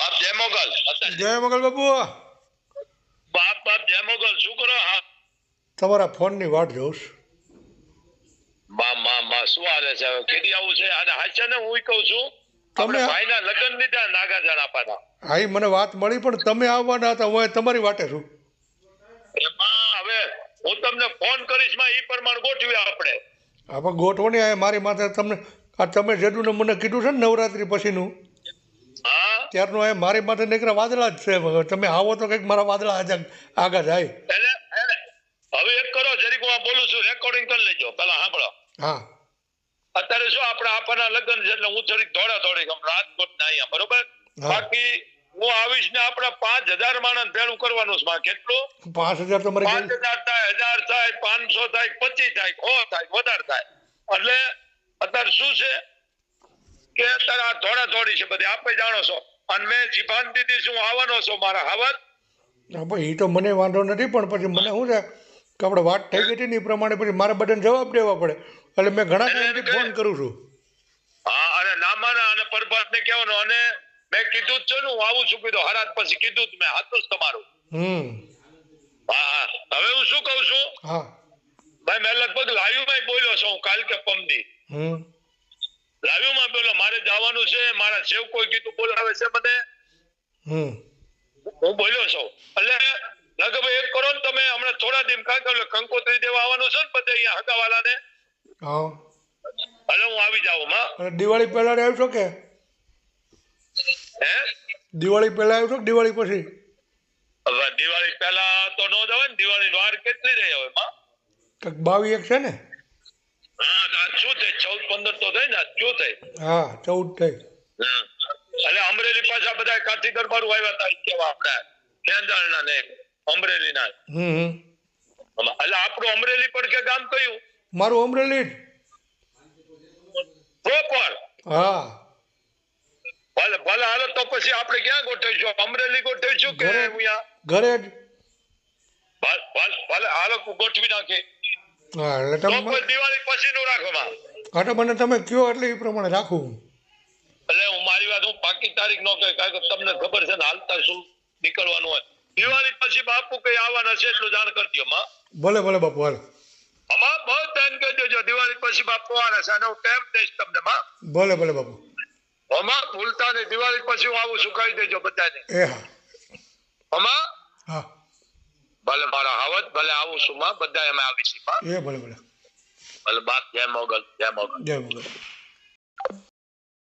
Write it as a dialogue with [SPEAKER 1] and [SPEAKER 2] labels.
[SPEAKER 1] બાપ જય મોગલ.
[SPEAKER 2] જય મોગલ બાપુ.
[SPEAKER 1] બાપ બાપ જય મોગલ. શું કરો? હા.
[SPEAKER 2] તમારા ફોનની વાટ જોઉં છું.
[SPEAKER 1] મા મા મા શું હાલે છે? કેદી આવું છે? અને હાચે ને હું કહું છું
[SPEAKER 2] તમે-
[SPEAKER 1] ભાઈના લગ્ન લીધા નાગાજણ આપવાના.
[SPEAKER 2] હા મને વાત મળી પણ તમે આવવાના હતા હું તમારી વાટે છું.
[SPEAKER 1] હવે હું તમને ફોન કરીશમાં એ પ્રમાણે ગોઠવી આપણે.
[SPEAKER 2] આપણે ગોઠવણી મારી માથે તમને આ તમે જેટલું મને કીધું છે ને નવરાત્રી પછીનું ત્યારનું એ મારી માથે નીકળે વાદળા જ છે. તમે આવો તો કંઈક મારા વાદળા આગળ જાય.
[SPEAKER 1] એટલે હવે એક કરો જરીક હું બોલું છું રેકોર્ડિંગ કરી લેજો. પેલા સાંભળો.
[SPEAKER 2] હા.
[SPEAKER 1] અત્યારે શું આપણે આપણા લગ્ન છે એટલે હું થોડીક દોડા દોડી રાજકોટ ના અહીંયા બરોબર? બાકી હું આવીશ ને આપણે પાંચ હજાર માણસ ભેળું કરવાનું છે. માં કેટલું?
[SPEAKER 2] પાંચ હજાર તમારે
[SPEAKER 1] પાંચ હજાર થાય હજાર થાય પાંચસો થાય પચીસ થાય સો થાય વધારે થાય. એટલે અત્યારે શું છે? કે અત્યારે આ દોડા દોડી છે બધી. આપે જાણો છો. અને મેં જીભાન દીધી છું આવવાનો છો મારા હાવત.
[SPEAKER 2] હા ભાઈ એ તો મને વાંધો નથી પણ પછી મને શું છે કે આપણે વાત થઈ ગઈ હતી ને એ પ્રમાણે પછી મારે બધાને જવાબ દેવા પડે. એટલે મેં ઘણા ટાઈમથી ફોન કરું છું.
[SPEAKER 1] હા અને નામાના અને પરભાતને કહેવાનો અને મેં કીધું જ છે ને હું આવું છું કીધું હરાત પછી કીધું જ મેં હાથું જ તમારું.
[SPEAKER 2] હમ.
[SPEAKER 1] હા હા હવે હું શું કહું છું?
[SPEAKER 2] હા.
[SPEAKER 1] ભાઈ મેં લગભગ લાઈવમાં બોલ્યો છું હું કાલ કે પમદી.
[SPEAKER 2] હમ.
[SPEAKER 1] લાઈવમાં બોલો મારે જવાનું છે મારા સેવ કોઈ કીધું બોલાવે છે મને? હું બોલ્યો છું. એટલે લગભગ એક કરો ને તમે હમણાં થોડા દિન કાંઈ કરો કંકોત્રી દેવા આવવાનું છે ને બધે અહીંયા હગાવાલા ને એટલે હું આવી જાઉં માં
[SPEAKER 2] દિવાળી પહેલા આવ્યો છો કે?
[SPEAKER 1] હે?
[SPEAKER 2] દિવાળી પહેલા આવ્યો છો કે દિવાળી પછી?
[SPEAKER 1] હવે દિવાળી પહેલા તો નો જવાય ને દિવાળી વાર કેટલી રહી હવે માં?
[SPEAKER 2] કંઈક બાવી એક છે ને?
[SPEAKER 1] હા પંદર તો થઈ ને આજ થઈ.
[SPEAKER 2] હા ચૌદ થઈ.
[SPEAKER 1] એટલે અમરેલી પાછા બધા કાઠી દરબારું આવ્યા હતા કેવા આપણે કેંદાળના ને અમરેલીના.
[SPEAKER 2] હમ
[SPEAKER 1] એટલે આપણું અમરેલી પર કે ગામ કયું?
[SPEAKER 2] મારું અમરેલી
[SPEAKER 1] પ્રોપર?
[SPEAKER 2] હા.
[SPEAKER 1] ભલે ભલે હાલો તો પછી આપણે ક્યાં ગોઠવીશું? અમરેલી ગોઠવીશું કે. અહીંયા
[SPEAKER 2] ઘરે જ.
[SPEAKER 1] ભલે હાલો ગોઠવી નાખી
[SPEAKER 2] હા એટલે
[SPEAKER 1] તો દિવાળી પછી નું રાખવામાં
[SPEAKER 2] હા તો મને તમે કયો એટલે એ પ્રમાણે રાખું.
[SPEAKER 1] એટલે હું મારી વાત હું પાકી તારીખ નો કહી કારણ કે તમને ખબર છે ને હાલતા શું નીકળવાનું હોય. દિવાળી પછી બાપુ કઈ આવવાના છે એટલું જાણ કરજો માં
[SPEAKER 2] ભલે ભલે બાપુ હાલ.
[SPEAKER 1] અમાર બહુ ધ્યાન કહી દેજો દિવાળી પછી બાપુ આવવાના છે. અને હું ટાઈમ દઈશ તમને માં
[SPEAKER 2] ભલે ભલે બાપુ.
[SPEAKER 1] અમા ભૂલતા નહીં. દિવાળી પછી હું આવું છું કહી દેજો બધાને.
[SPEAKER 2] એ હા.
[SPEAKER 1] અમા?
[SPEAKER 2] હા.
[SPEAKER 1] ભલે મારા હાવત ભલે આવું છું માં બધા અમે આવી છીએ
[SPEAKER 2] એ ભલે ભલે.
[SPEAKER 1] ભલે બાપ જય મોગલ જય મોગલ
[SPEAKER 2] જય મોગલ